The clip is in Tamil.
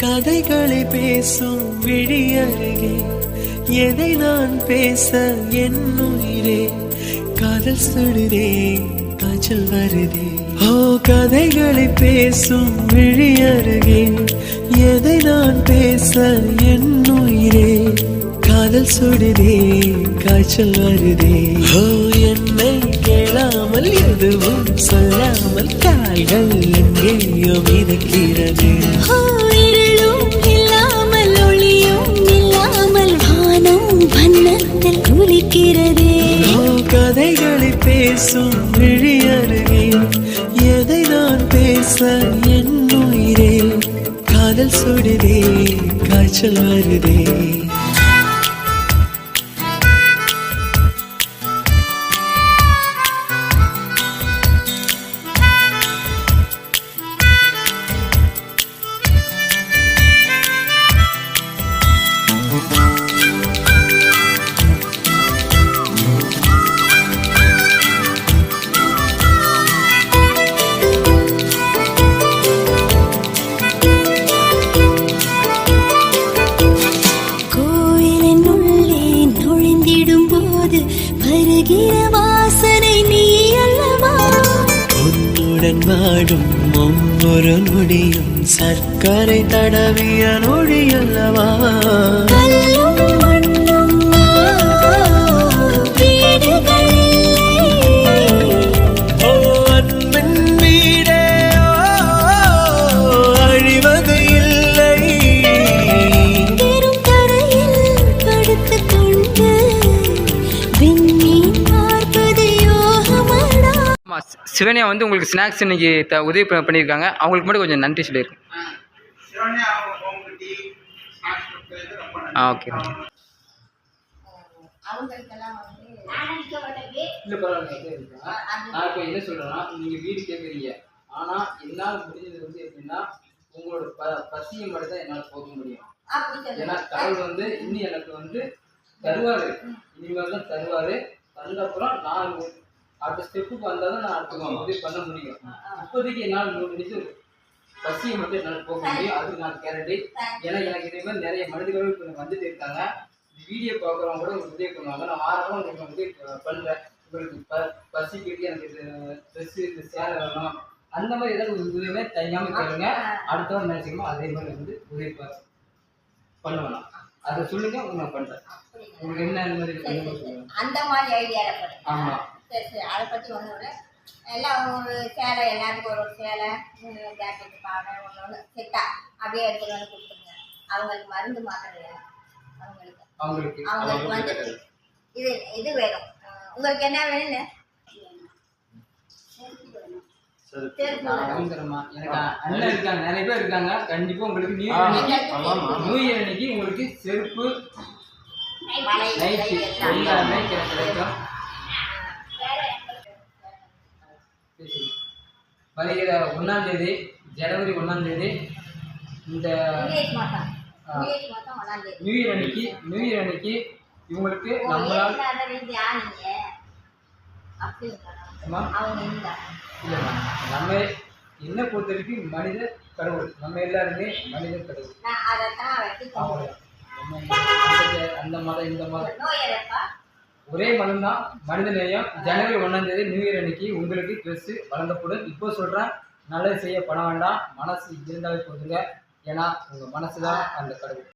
கதைகளை பேசும் விழி அருகே எதை நான் பேச என் உயிரே? காதல் சுடுதே காய்ச்சல் வருதே. ஓ கதைகளை பேசும் விழி அருகே எதை நான் பேச என் உயிரே? காதல் சுடுதே காய்ச்சல் வருதே. ஓ என்னை கேளாமல் எதுவும் சொல்லாமல் கால்கள் எங்கேயோ மிதக்கிறது பேசும் விழி எதை நான் பேச என் உயிரே? காதல் சுடுதே காய்ச்சல் வருதே. வருகிற வாசனை நீ அல்லவா உன்னுடன் வாடும் ஒவ்வொரு நொடியும் சர்க்கரை தடவிய நொடி அல்லவா சிவனியா வந்து உங்களுக்கு ஸ்நாக்ஸ் இன்னைக்கு த உதவி ப- பண்ணியிருக்காங்க. அவங்களுக்கு மட்டும் கொஞ்சம் நன்றி சொல்லியிருக்கேன். ஆ ஓகே. ஓகே இல்லை பரவாயில்ல நான் இப்போ என்ன சொல்கிறேன்னா நீங்கள் வீடு கேட்குறீங்க ஆனால் என்னால் முடிஞ்சது வந்து எப்படின்னா உங்களோட ப பசியை மட்டும் தான் என்னால் போக முடியும். ஏன்னா கடவுள் வந்து இன்னும் எனக்கு வந்து தருவார். இனிமேல் தான் தருவார். தந்தப்புறம் நான் ஒரு- அடுத்த ஸ்டெப்புக்கு வந்தால் தான் நான் அடுத்த உதவி பண்ண முடியும். இப்போதைக்கு என்னால் முடிஞ்சு பசியை மட்டும் என்னால் போக முடியும். அதுக்கு நான் கேரண்டி ஏன்னா எனக்கு இதே மாதிரி நிறைய மனிதர்கள் இப்போ வந்துட்டு இருக்காங்க. வீடியோ பார்க்குறவங்க கூட உங்களுக்கு உதவி பண்ணுவாங்க. நான் வாரம் உங்களுக்கு உதவி ப- பண்றேன் உங்களுக்கு ப பசிக்கிட்டு எனக்கு இது ட்ரெஸ்ஸு இது சேலை வேணும். அந்த மாதிரி ஏதாவது உதவியுமே தயங்காமல் கேளுங்க. அடுத்தவங்க நினைச்சிக்கமோ அதே மாதிரி வந்து உதவி பண்ணுவேன். அதை சொல்லுங்க உங்களுக்கு நான் பண்றேன். உங்களுக்கு என்ன இந்த மாதிரி சொல்லுங்க. அந்த மாதிரி ஐடியாவில் போகிறேன் ஆமா. சரி சரி. அதை பற்றி ஒன்றும் இல்லை. எல்லாம் ஒரு சேலை எல்லாத்துக்கும் ஒரு ஒரு சேலை. ஜாக்கெட்டு பாவை ஒன்று ஒன்று செட்டா. அப்படியே எடுத்துகிட்டு வந்து கொடுத்துருங்க. அவங்களுக்கு மருந்து மாத்திரை வேணும். அவங்களுக்கு. அவங்களுக்கு. அவங்களுக்கு வந்து இது இது வேணும். உங்களுக்கு என்ன வேணும்னு வேணும். அண்ணன் இருக்காங்க. நிறைய பேர் இருக்காங்க. கண்டிப்பா உங்களுக்கு நியூ அன்னைக்கு நியூ இயர் அன்னைக்கு உங்களுக்கு செருப்பு மலை நைட்டு எல்லாம். எல்லாமே கிடைக்கும். வருகிற ஒன்றாம் தேதி ஜனவரி ஒன்றாம் தேதி இந்த நியூ இயர் அன்னைக்கு நியூ இயர் அன்னைக்கு இவங்களுக்கு நம்மளால் இல்லைம்மா நம்ம என்ன பொறுத்த வரைக்கும் மனித கடவுள். நம்ம எல்லாருமே மனித கடவுள். அந்த- மதம் இந்த மதம். ஒரே மனம் தான் மனித நேயம். ஜனவரி ஒன்றாம் தேதி நியூ இயர் அன்னைக்கு உங்களுக்கு ட்ரெஸ்ஸு வழங்கப்படும். இப்போ சொல்கிறேன் நல்லது செய்ய பணம் வேண்டாம். மனசு இருந்தாலே போதுங்க. ஏன்னா உங்கள் மனசு தான் அந்த கடவுள்.